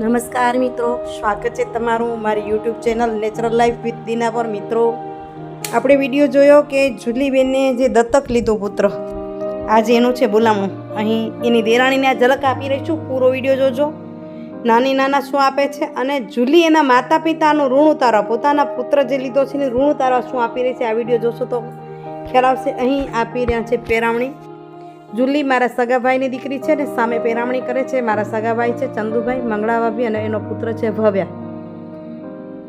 નમસ્કાર મિત્રો, સ્વાગત છે તમારું મારી YouTube channel natural life with Dina પર. મિત્રો, આપણે વીડિયો જોયો કે જુલીબેનને જે દત્તક લીધો પુત્ર આજે એનું છે બોલામણું. અહીં એની દેરાણીને આ ઝલક આપી રહી છું. પૂરો વીડિયો જોજો. નાની નાના શું આપે છે અને જુલી એના માતા પિતાનું ઋણ ઉતારવા, પોતાના પુત્ર જે લીધો છે એને ઋણ ઉતારવા શું આપી રહી છે આ વીડિયો જોશો તો ખ્યાલ આવશે. અહીં આપી રહ્યા છે પેરામણી જુલી મારા સગાભાઈની દીકરી છે ને સામે પેરામણી કરે છે. મારા સગાભાઈ છે ચંદુભાઈ મંગળાભાભી અને એનો પુત્ર છે ભવ્યા.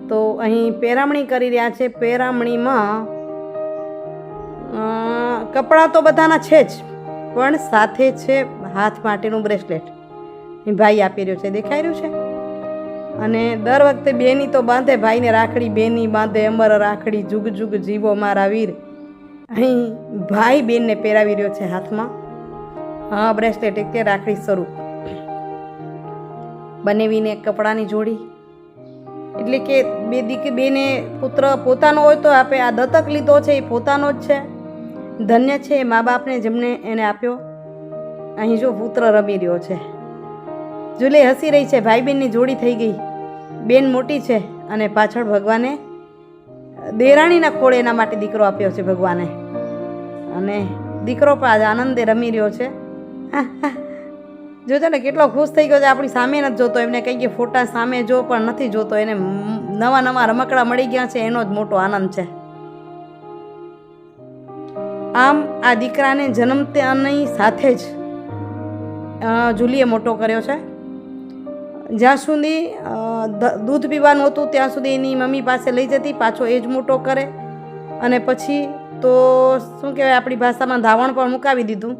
તો અહીં પેરામણી કરી રહ્યા છે. પેરામણીમાં કપડાં તો બધાના છે જ, પણ સાથે છે હાથ માટેનું બ્રેસલેટ. ભાઈ આપી રહ્યો છે. દેખાઈ રહ્યું છે? અને દર વખતે બેની તો બાંધે, ભાઈને રાખડી બેની બાંધે, અમર રાખડી, જુગ જુગ જીવો મારા વીર. અહીં ભાઈ બેનને પહેરાવી રહ્યો છે હાથમાં. હા બ્રેસલેટ તે રાખડી સ્વરૂપ બનેવીને કપડાની જોડી. એટલે કે બે દીકરી બેને પુત્ર પોતાનો હોય તો આપે આ દત્તક લીધો છે, એ પોતાનો જ છે. ધન્ય છે, એ મા બાપને જેમને એને આપ્યો. અહીં જો પુત્ર રમી રહ્યો છે. જુલે હસી રહી છે ભાઈ બહેનની જોડી થઈ ગઈ. બેન મોટી છે અને પાછળ ભગવાને દેરાણીના ખોળે એના માટે દીકરો આપ્યો છે ભગવાને. અને દીકરો પણ આજે આનંદે રમી રહ્યો છે. જોજો ને કેટલો ખુશ થઈ ગયો છે, આપણી સામે નથી જોતો. એમને કંઈ કે ફોટા સામે જો, પણ નથી જોતો. એને નવા નવા રમકડા મળી ગયા છે, એનો જ મોટો આનંદ છે. આમ આ દીકરાને જન્મતાની સાથે જ જુલીએ મોટો કર્યો છે. જ્યાં સુધી દૂધ પીવાનું હતું, ત્યાં સુધી એની મમ્મી પાસે લઈ જતી, પાછો એ જ મોટો કરે. અને પછી તો શું કહેવાય, આપણી ભાષામાં ધાવણ પણ મુકાવી દીધું.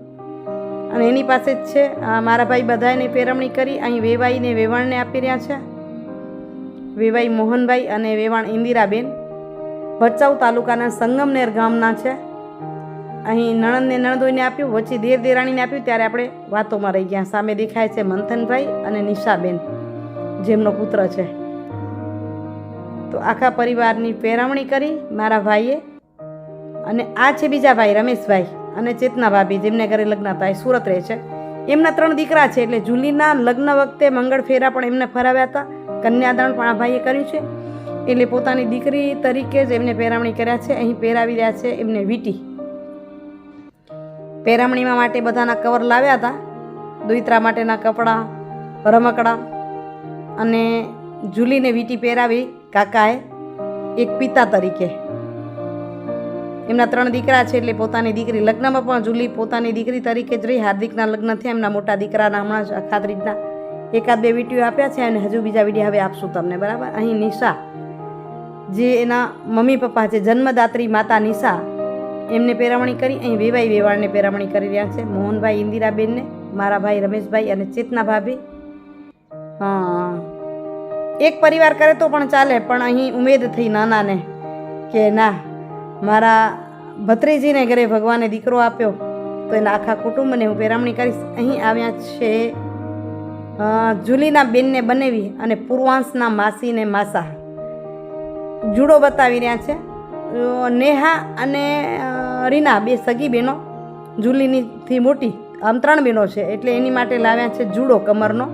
અને એની પાસે જ છે. મારા ભાઈ બધાને પેરમણી કરી, અહીં વેવાઈને વેવાણને આપી રહ્યા છે. વેવાઈ મોહનભાઈ અને વેવાણ ઇન્દિરાબેન. ભચાઉ તાલુકાના સંગમનેર ગામના છે. અહીં નણંદને નણદોઈને આપ્યું, વચ્ચે દેર દેરાણીને આપ્યું, ત્યારે આપણે વાતોમાં રહી ગયા. સામે દેખાય છે મંથનભાઈ અને નિશાબેન, જેમનો પુત્ર છે. તો આખા પરિવારની પેરવણી કરી મારા ભાઈએ. અને આ છે બીજા ભાઈ રમેશભાઈ. અને ચેતના ભાભી, જેમને ઘરે લગ્ન હતા, એ સુરત રહે છે. એમના ત્રણ દીકરા છે એટલે જુલીના લગ્ન વખતે મંગળ ફેરા પણ એમને ફરાવ્યા હતા. કન્યાદાન પણ આ ભાઈએ કર્યું છે. એટલે પોતાની દીકરી તરીકે જ એમને પહેરામણી કર્યા છે. અહીં પહેરાવી રહ્યા છે એમને વીટી. પહેરામણીમાં માટે બધાના કવર લાવ્યા હતા. દોઈત્રા માટેના કપડાં, રમકડા અને જુલીને વીટી પહેરાવી કાકાએ એક પિતા તરીકે એમના ત્રણ દીકરા છે એટલે પોતાની દીકરી લગ્નમાં પણ જુલી પોતાની દીકરી તરીકે જ રહી. હાર્દિકના લગ્ન થયા એમના મોટા દીકરાના હમણાં રીતના એકાદ બે વીડિયો આપ્યા છે અને હજુ બીજા વીડિયો હવે આપશું તમને, બરાબર? અહીં નિશા, જે એના મમ્મી પપ્પા છે, જન્મદાત્રી માતા નિશા, એમને પેરામણી કરી, અહીં વેવાઈ વેવાળને પેરામણી કરી રહ્યા છે. મોહનભાઈ ઇન્દિરાબેનને, મારા ભાઈ રમેશભાઈ અને ચેતના ભાભી. હા. એક પરિવાર કરે તો પણ ચાલે, પણ અહીં ઉમેદ થઈ નાનાને કે ના મારા ભત્રીજીને ઘરે ભગવાને દીકરો આપ્યો, તો એના આખા કુટુંબને હું પેરામણી કરીશ. અહીં આવ્યા છે જુલીના બેનને બનેવી અને પૂર્વાંશના માસીને માસા. જુડો બતાવી રહ્યા છે. નેહા અને રીના, બે સગી બહેનો, જુલીનીથી મોટી, આમ ત્રણ બહેનો છે, એટલે એની માટે લાવ્યા છે જુડો કમરનો.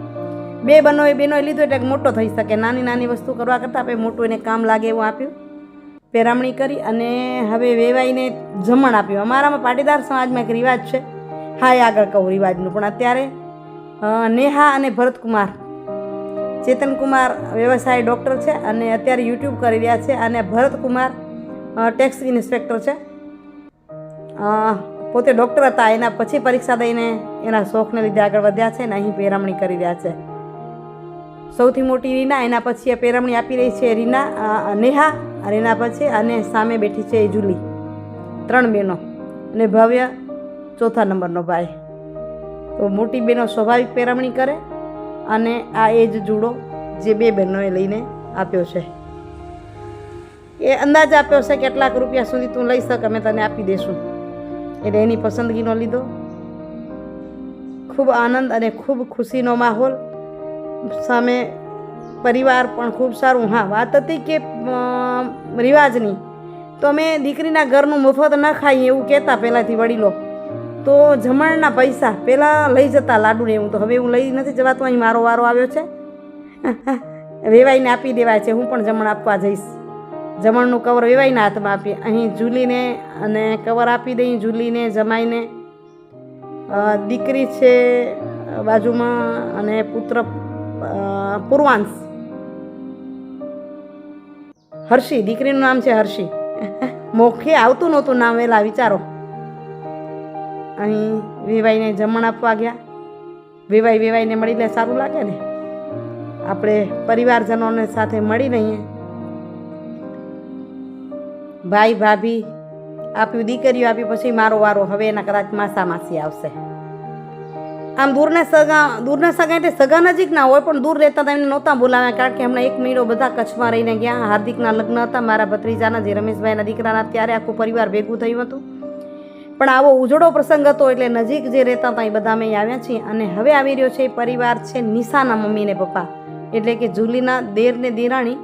બે બહેનોએ બહેનોએ લીધો એટલે મોટો થઈ શકે. નાની નાની વસ્તુ કરવા કરતાં આપણે મોટું એને કામ લાગે એવું આપ્યું. પેરામણી કરી અને હવે વેવાઈને જમણ આપ્યું. અમારામાં પાટીદાર સમાજમાં એક રિવાજ છે. હા એ આગળ કહું રિવાજનું. પણ અત્યારે નેહા અને ભરતકુમાર. ચેતનકુમાર વ્યવસાય ડૉક્ટર છે અને અત્યારે યુટ્યુબ કરી રહ્યા છે અને ભરતકુમાર ટેક્સ ઇન્સ્પેક્ટર છે. પોતે ડૉક્ટર હતા. એના પછી પરીક્ષા દઈને એના શોખને લીધે આગળ વધ્યા છે અને અહીં પેરામણી કરી રહ્યા છે. સૌથી મોટી રીના એના પછી પેરામણી આપી રહી છે રીના નેહા. અને એના પછી અને સામે બેઠી છે એ જુલી. ત્રણ બહેનો અને ભવ્ય ચોથા નંબરનો ભાઈ. તો મોટી બહેનો સ્વાભાવિક પેરમણી કરે અને આ એ જ જુડો જે બે બહેનોએ લઈને આપ્યો છે. એ અંદાજ આપ્યો છે કેટલાક રૂપિયા સુધી તું લઈ શક, અમે તને આપી દઈશું એટલે એની પસંદગીનો લીધો. ખૂબ આનંદ અને ખૂબ ખુશીનો માહોલ સામે પરિવાર પણ ખૂબ સારું. હા, વાત હતી કે રિવાજની. તો અમે દીકરીના ઘરનું મફત ન ખાઈએ એવું કહેતા પહેલાંથી વડીલો. તો જમણના પૈસા પહેલાં લઈ જતા લાડુને એવું. તો હવે એવું લઈ નથી જવાતું. અહીં મારો વારો આવ્યો છે. વેવાઈને આપી દેવાય છે. હું પણ જમણ આપવા જઈશ. જમણનું કવર વેવાઈના હાથમાં આપીએ. અહીં જુલીને અને કવર આપી દઈ જુલીને જમાઈને. દીકરી છે બાજુમાં અને પુત્ર પૂર્વાંશ. હર્ષી, દીકરીનું નામ છે હર્ષી. મોખે આવતું નહોતું નામ વેલા વિચારો. અહીં વિવાઈને જમણ આપવા ગયા. વેવાઈ વિવાઈને મળીને સારું લાગે ને. આપણે પરિવારજનોને સાથે મળી રહીએ. ભાઈ, ભાભી આપ્યું દીકરીઓ આપી, પછી મારો વારો હવે એના કદાચ માસા માસી આવશે. આમ દૂરના સગા દૂરના સગા એટલે સગા નજીક ના હોય, પણ દૂર રહેતા હતા એમને નહોતા બોલાવ્યા, કારણ કે હમણાં એક મહિનો બધા કચ્છમાં રહીને ગયા. હાર્દિકના લગ્ન હતા, મારા ભત્રીજાના, જે રમેશભાઈના દીકરાના, ત્યારે આખું પરિવાર ભેગું થયું હતું. પણ આવો ઉજળો પ્રસંગ હતો, એટલે નજીક જે રહેતા હતા એ બધા અમે આવ્યા છીએ. અને હવે આવી રહ્યો છે એ પરિવાર છે નિશાના મમ્મી ને પપ્પા. એટલે કે જુલીના, દેર ને દેરાણી,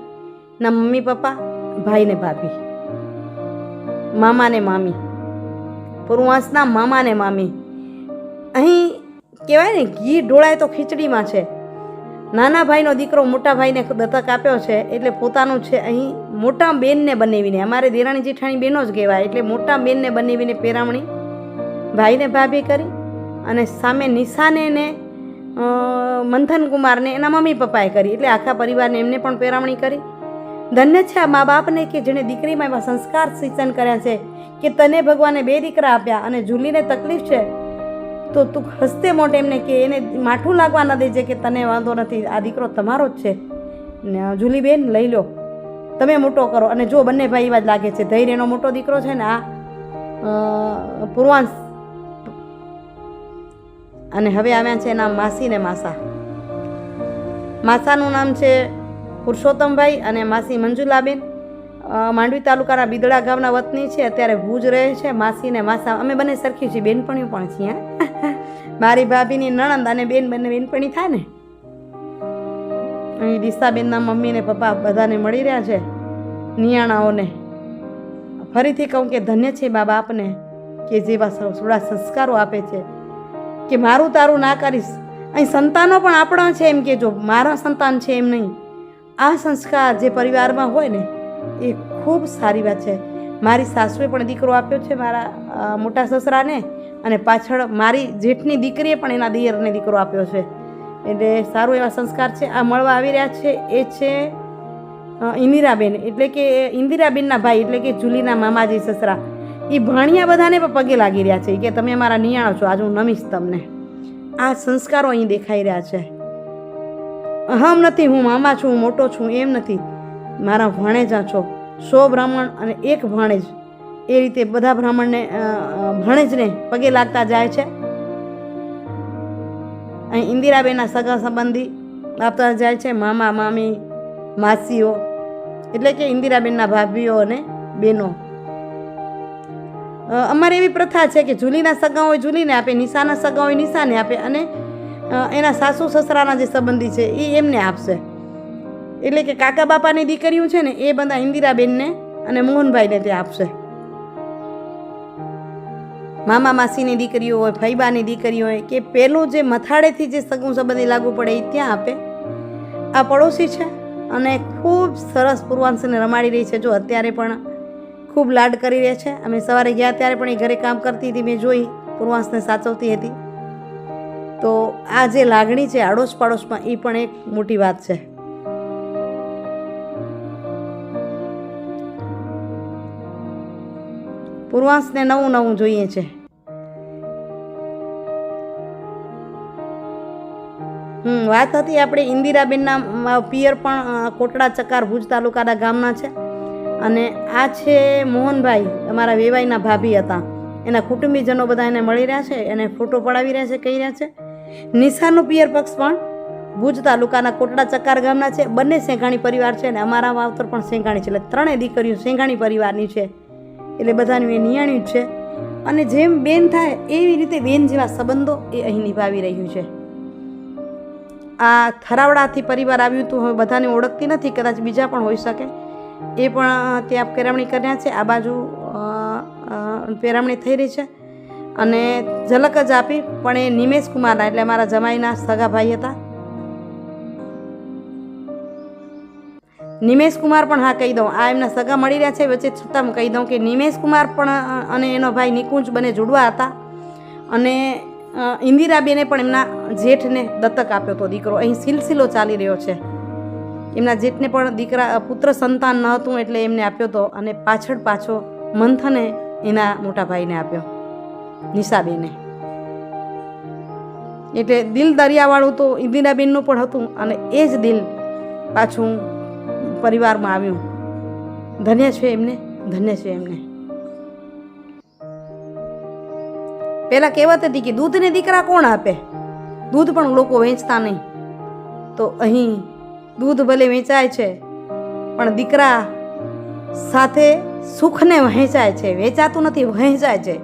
ના મમ્મી પપ્પા, ભાઈ ને ભાભી. મામા ને મામી. પૂર્વાંશના મામા ને મામી. અહીં કહેવાય ને, ઘી ઢોળાય તો ખીચડીમાં છે. નાના ભાઈનો દીકરો મોટા ભાઈને દત્તક આપ્યો છે એટલે પોતાનું છે અહીં મોટા બેનને બનાવીને. અમારે દેરાણી જેઠાણી બેનો જ કહેવાય, એટલે મોટા બેનને બનાવીને પેરામણી ભાઈને ભાભી કરી અને સામે નિશાને ને મંથન કુમારને એના મમ્મી પપ્પાએ કરી. એટલે આખા પરિવારને એમને પણ પેરામણી કરી. ધન્ય છે આ મા બાપને કે જેણે દીકરીમાં એવા સંસ્કાર સિંચન કર્યા છે કે તને ભગવાને બે દીકરા આપ્યા અને જુલીને તકલીફ છે તો તું હસતે મોટે એમને કે એને માઠું લાગવા ન દેજે કે તને વાંધો નથી, આ દીકરો તમારો જ છે. ને જુલીબેન લઈ લો. તમે મોટો કરો. અને જો બંને ભાઈ એવા જ લાગે છે, ધૈર્યનો મોટો દીકરો છે ને આ પૂર્વાંશ. અને હવે આવ્યા છે એના માસી ને માસા. માસાનું નામ છે પુરુષોત્તમભાઈ અને માસી મંજુલાબેન. માંડવી તાલુકાના બિદડા ગામના વતની છે. અત્યારે ભુજ રહે છે માસી ને માસા. અમે બંને સરખી છીએ, બેનપણીઓ પણ છીએ. મારી ભાભીની નણંદ અને બેન બંને બેનપણી થાય ને? અહીં દિશાબેનના મમ્મી ને પપ્પા બધાને મળી રહ્યા છે, નિયાણાઓને. ફરીથી કહું કે ધન્ય છે મા બાપને કે જેવા થોડા સંસ્કારો આપે છે, કે મારું તારું ના કરીશ. અહીં સંતાનો પણ આપણા છે એમ કે જો મારા સંતાન છે એમ નહીં. આ સંસ્કાર જે પરિવારમાં હોય ને, એ ખૂબ સારી વાત છે. મારી સાસુએ પણ દીકરો આપ્યો છે મારા મોટા સસરાને. અને પાછળ મારી જેઠની દીકરીએ પણ એના દિયરને દીકરો આપ્યો છે. એટલે સારું એવા સંસ્કાર છે. આ મળવા આવી રહ્યા છે એ છે ઇન્દિરાબેન. એટલે કે ઇન્દિરાબેનના ભાઈ, એટલે કે જુલીના મામાજી સસરા. એ ભાણિયા બધાને પણ પગે લાગી રહ્યા છે કે તમે મારા નિયાણો છો. આજે હું નમીશ તમને. આ સંસ્કારો અહીં દેખાઈ રહ્યા છે. અહમ નથી, હું મામા છું મોટો છું, એમ નથી. મારા ભણેજા છો. સો બ્રાહ્મણ અને એક ભાણેજ. એ રીતે બધા બ્રાહ્મણને અ, પગે લાગતા જાય છે. અહીં ઇન્દિરાબેનના સગા સંબંધી આપતા જાય છે મામા મામી માસીઓ એટલે કે ઇન્દિરાબેનના ભાભીઓ અને બેનો અમારે એવી પ્રથા છે કે જુલીના સગા હોય જુલીને આપે નિશાના સગા હોય નિશાને આપે અને એના સાસુ સસરાના જે સંબંધી છે એ એમને આપશે. એટલે કે કાકા બાપાની દીકરીઓ છે ને એ બધા ઇન્દિરાબેનને અને મોહનભાઈને તે આપશે. મામા માસીની દીકરીઓ હોય ફૈબાની દીકરીઓ હોય, કે પેલું જે મથાળેથી જે સગું સંબંધી લાગુ પડે એ ત્યાં આપે. આ પડોશી છે અને ખૂબ સરસ પૂર્વાંશને રમાડી રહી છે. જો અત્યારે પણ ખૂબ લાડ કરી રહ્યા છે. અમે સવારે ગયા ત્યારે પણ એ ઘરે કામ કરતી હતી. મેં જોઈ, પૂર્વાંશને સાચવતી હતી. તો આ જે લાગણી છે આડોશ પાડોશમાં એ પણ એક મોટી વાત છે. પૂર્વાંશને નવું નવું જોઈએ છે. હમ, વાત હતી આપણે ઇન્દિરાબેનના પિયર પણ કોટડા ચકાર ભુજ તાલુકાના ગામના છે. અને આ છે મોહનભાઈ, અમારા વેવાઈના ભાભી હતા. એના કુટુંબીજનો બધા એને મળી રહ્યા છે, એને ફોટો પડાવી રહ્યા છે, કહી રહ્યા છે. નિશાનું પિયર પક્ષ પણ ભુજ તાલુકાના કોટડા ચકાર ગામના છે. બંને સેંઘાણી પરિવાર છે અને અમારા વાવતર પણ સેંઘાણી છે. એટલે ત્રણેય દીકરીઓ સેંઘાણી પરિવારની છે. એટલે બધાનું એ નિયાણ્યું જ છે. અને જેમ બેન થાય એવી રીતે બેન જેવા સંબંધો એ અહીં નિભાવી રહ્યું છે. આ થરાવડાથી પરિવાર આવ્યું હતું, હવે બધાને ઓળખતી નથી, કદાચ બીજા પણ હોઈ શકે. એ પણ ત્યાં પેરામણી કર્યા છે. આ બાજુ પેરામણી થઈ રહી છે. અને ઝલક જ આપી, પણ એ નિમેશ કુમારના, એટલે મારા જમાઈના સગા ભાઈ હતા. નિમેશ કુમાર પણ હા કહી દઉં. આ એમના સગા મળી રહ્યા છે. વચ્ચે છતાં હું કહી દઉં કે નિમેશ કુમાર પણ અને એનો ભાઈ નિકુંજ બને જુડવા હતા. અને ઇન્દિરાબેને પણ એમના જેઠને દત્તક આપ્યો હતો દીકરો. અહીં સિલસિલો ચાલી રહ્યો છે. એમના જેઠને પણ દીકરા પુત્ર સંતાન ન હતું એટલે એમને આપ્યો હતો અને પાછળ પાછો મંથને એના મોટા ભાઈને આપ્યો, નિશાબેને. એટલે દિલ દરિયાવાળું તો ઇન્દિરાબેનનું પણ હતું અને એ જ દિલ પાછું પરિવારમાં આવ્યું. ધન્ય છે એમને, ધન્ય છે એમને. પહેલાં કહેવત હતી કે દૂધને દીકરા કોણ આપે? દૂધ પણ લોકો વેચતા નહીં. તો અહીં દૂધ ભલે વેચાય છે, પણ દીકરા સાથે સુખને વહેંચાય છે, વેચાતું નથી, વહેંચાય છે.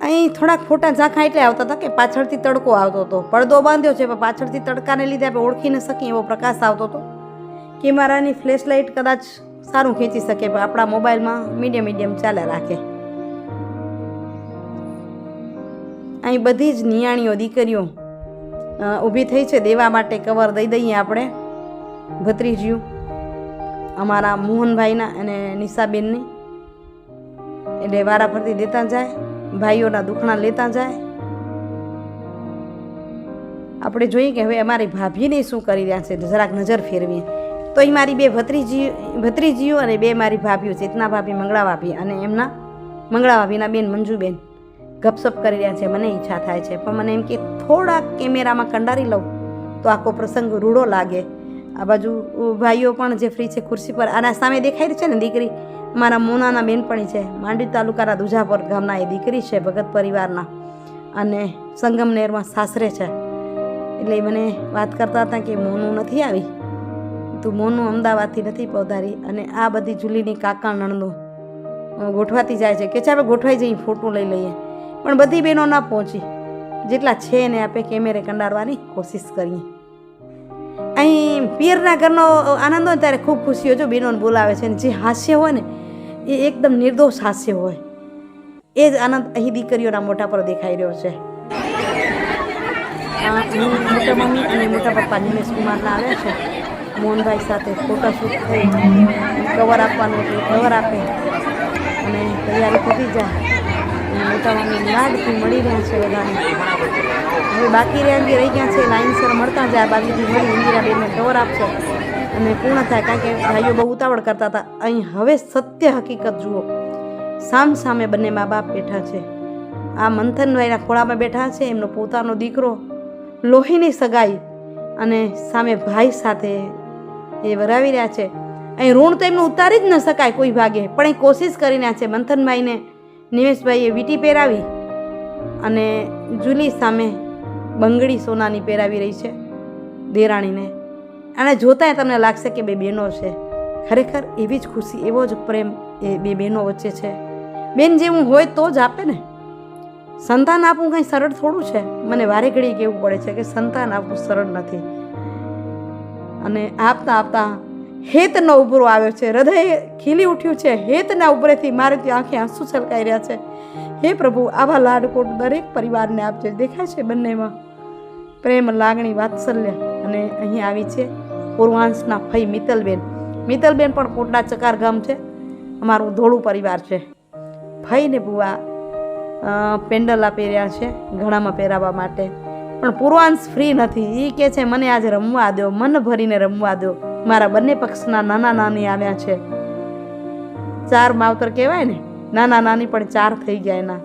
અહીં થોડાક ફોટા ઝાંખા એટલે આવતા હતા કે પાછળથી તડકો આવતો હતો. પડદો બાંધ્યો છે, પણ પાછળથી તડકાને લીધે આપણે ઓળખી ન શકીએ એવો પ્રકાશ આવતો હતો. કેમેરાની ફ્લેશ લાઇટ કદાચ સારું ખેંચી શકે, પણ આપણા મોબાઈલમાં મીડિયમ મીડિયમ ચાલ્યા રાખે. અહીં બધી જ નિયાણીઓ દીકરીઓ ઊભી થઈ છે, દેવા માટે કવર દઈ દઈએ આપણે. ભત્રીજીયું અમારા મોહનભાઈના અને નિશાબેનની. એટલે વારા ફરતી દેતા જાય, ભાઈઓના દુખણા લેતા જાય. આપણે જોઈએ કે હવે અમારી ભાભીને શું કરી રહ્યા છે, જરાક નજર ફેરવીએ. તો એ મારી બે ભત્રીજી, ભત્રીજીઓ અને બે મારી ભાભીઓ ચેતના ભાભી મંગળા ભાભી અને એમના મંગળા ભાભીના બેન મંજુબેન ગપસપ કરી રહ્યા છે. મને ઈચ્છા થાય છે. પણ મને એમ કે થોડાક કેમેરામાં કંડારી લઉં તો આખો પ્રસંગ રૂડો લાગે. આ બાજુ ભાઈઓ પણ જે ફ્રી છે ખુરશી પર, આના સામે દેખાય છે ને દીકરી? મારા મોનાના બેનપણી છે. માંડવી તાલુકાના દુજાપર ગામના એ દીકરી છે ભગત પરિવારના અને સંગમનેરમાં સાસરે છે. એટલે મને વાત કરતા હતા કે મોનું નથી આવી. તું મોનું અમદાવાદથી નથી પધારી અને આ બધી જુલીની કાકા નણંદો. ગોઠવાતી જાય છે. કે ચાલો ગોઠવાઈ જઈ, ફોટો લઈ લઈએ. પણ બધી બહેનો ના પહોંચી. જેટલા છે એને આપણે કેમેરે કંડારવાની કોશિશ કરીએ. અહીં પિયરના ઘરનો આનંદ હોય ત્યારે ખૂબ ખુશી હોય જો બહેનોને બોલાવે છે અને જે હાસ્ય હોય ને, એ એકદમ નિર્દોષ હાસ્ય હોય. એ જ આનંદ અહીં દીકરીઓના મોટા પર દેખાઈ રહ્યો છે. મોટા મમ્મી અને મોટા પપ્પા નિમેશ કુમારના આવ્યા છે. મોહનભાઈ સાથે ફોટોશૂટ થઈ. કવર આપવાનું એટલે કવર આપે. અને તૈયારી થતી જાય અને મોટા મમ્મી લાડથી મળી રહ્યા છે બધાને. હવે બાકી રહ્યા રહી ગયા છે લાઈનસર મળતા જાય, આ બાજુથી મળી ઇન્દિરાબેનને કવર આપશો. અને પૂર્ણ થાય, કારણ કે ભાઈઓ બહુ ઉતાવળ કરતા હતા. અહીં હવે સત્ય હકીકત જુઓ. સામ સામે બંને મા બાપ બેઠા છે. આ મંથનભાઈના ખોળામાં બેઠા છે, એમનો પોતાનો દીકરો લોહીની સગાઈ અને સામે ભાઈ સાથે એ વરાવી રહ્યા છે. અહીં ઋણ તો એમનું ઉતારી જ ન શકાય કોઈ ભાગે, પણ એ કોશિશ કરી રહ્યા છે મંથનભાઈને. નિમેશભાઈએ વીટી પહેરાવી અને જુલી સામે બંગડી સોનાની પહેરાવી રહી છે દેરાણીને. અને જોતાંય તમને લાગશે કે બે બહેનો છે. ખરેખર એવી જ ખુશી, એવો જ પ્રેમ એ બે બહેનો વચ્ચે છે. બેન જેવું હોય તો જ આપે ને. સંતાન આપવું કંઈ સરળ થોડું છે? મને વારે ઘડી કહેવું પડે છે કે સંતાન આપવું સરળ નથી. અને આપતા આપતા હેતનો ઉભરો આવ્યો છે. હૃદય ખીલી ઉઠ્યું છે. હેતના ઉભરેથી મારે ત્યાં આંખે આંસુ છલકાઈ રહ્યા છે. હે પ્રભુ આવા લાડકોટ દરેક પરિવારને આપજે. દેખાય છે બંનેમાં પ્રેમ, લાગણી, વાત્સલ્ય અને અહીં આવી છે પૂર્વાંશના ફઈ મિત્તલબેન મિત્તલબેન પણ કોટડા ચકાર ગામ છે. અમારું ધોળું પરિવાર છે. ભાઈને ભુવા પેન્ડલા પહેર્યા છે ઘણામાં પહેરાવવા માટે. પણ પૂર્વાંશ ફ્રી નથી. એ કે છે, મને આજે રમવા દો મન ભરીને રમવા દો મારા બંને પક્ષના નાના નાની આવ્યા છે. ચાર માવતર કહેવાય ને, નાના નાની પણ ચાર થઈ ગયા એના.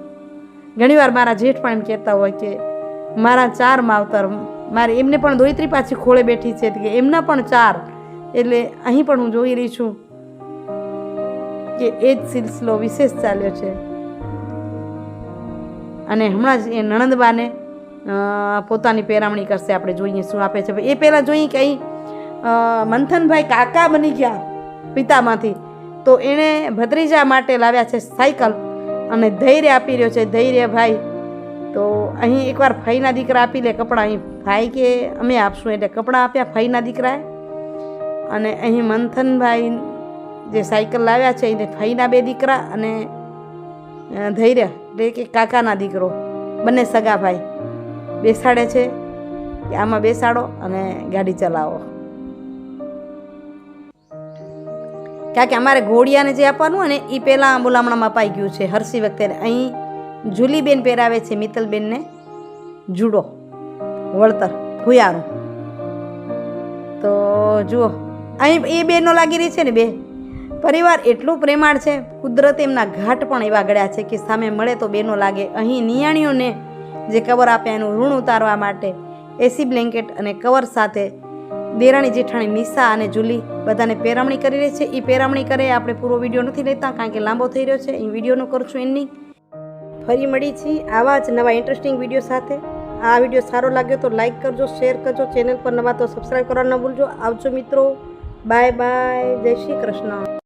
ઘણીવાર મારા જેઠ પણ એમ કહેતા હોય કે, મારા ચાર માવતર, મારે એમને પણ દોયત્રી પાછી ખોળે બેઠી છે કે એમના પણ ચાર. એટલે અહીં પણ હું જોઈ રહી છું કે એ જ સિલસિલો વિશેષ ચાલ્યો છે. અને હમણાં જ એ નણંદબાને પોતાની પેરામણી કરશે, આપણે જોઈએ શું આપે છે. એ પહેલાં જોઈએ કે અહીં મંથનભાઈ કાકા બની ગયા પિતામાંથી. તો એણે ભત્રીજા માટે લાવ્યા છે સાયકલ અને ધૈર્ય આપી રહ્યો છે. ધૈર્ય ભાઈ, તો અહીં એકવાર ફઈના દીકરા આપી લે કપડાં. અહીં ભાઈ કે અમે આપશું એટલે કપડાં આપ્યા ફઈના દીકરાએ. અને અહીં મંથનભાઈ જે સાયકલ લાવ્યા છે, એને ફઈના બે દીકરા અને ધૈર્ય. એટલે કે કાકાના દીકરો. બંને સગા ભાઈ બેસાડે છે કે આમાં બેસાડો અને ગાડી ચલાવો. કારણ કે અમારે ઘોડિયાને જે આપવાનું હોય ને એ પહેલાં બોલામણામાં અપાઈ ગયું છે. હરસી વખતે અહીં જુલીબેન પહેરાવે છે, મિત્તલબેનને જુડો, વળતર, ભૂયારું. તો જુઓ, અહીં એ બેનો લાગી રહી છે ને બે. પરિવાર એટલું પ્રેમાળ છે, કુદરત એમના ઘાટ પણ એવા ગળ્યા છે કે સામે મળે તો બેનો લાગે. અહીં નિયાણીઓને જે કવર આપ્યા એનું ઋણ ઉતારવા માટે એસી બ્લેન્કેટ અને કવર સાથે દેરાણી જેઠાણી નિશા અને જુલી બધાને પેરામણી કરી રહી છે. એ પેરામણી કરે આપણે પૂરો વીડિયો નથી લેતા કારણ કે લાંબો થઈ રહ્યો છે. એ વિડીયોનું કરું છું એની ફરી મળી છીએ આવા જ નવા ઇન્ટરેસ્ટિંગ વીડિયો સાથે. આ વીડિયો સારો લાગ્યો તો લાઇક કરજો શેર કરજો ચેનલ પર નવા તો સબસ્ક્રાઈબ કરવા ન ભૂલજો. આવજો મિત્રો. બાય બાય જય શ્રી કૃષ્ણ.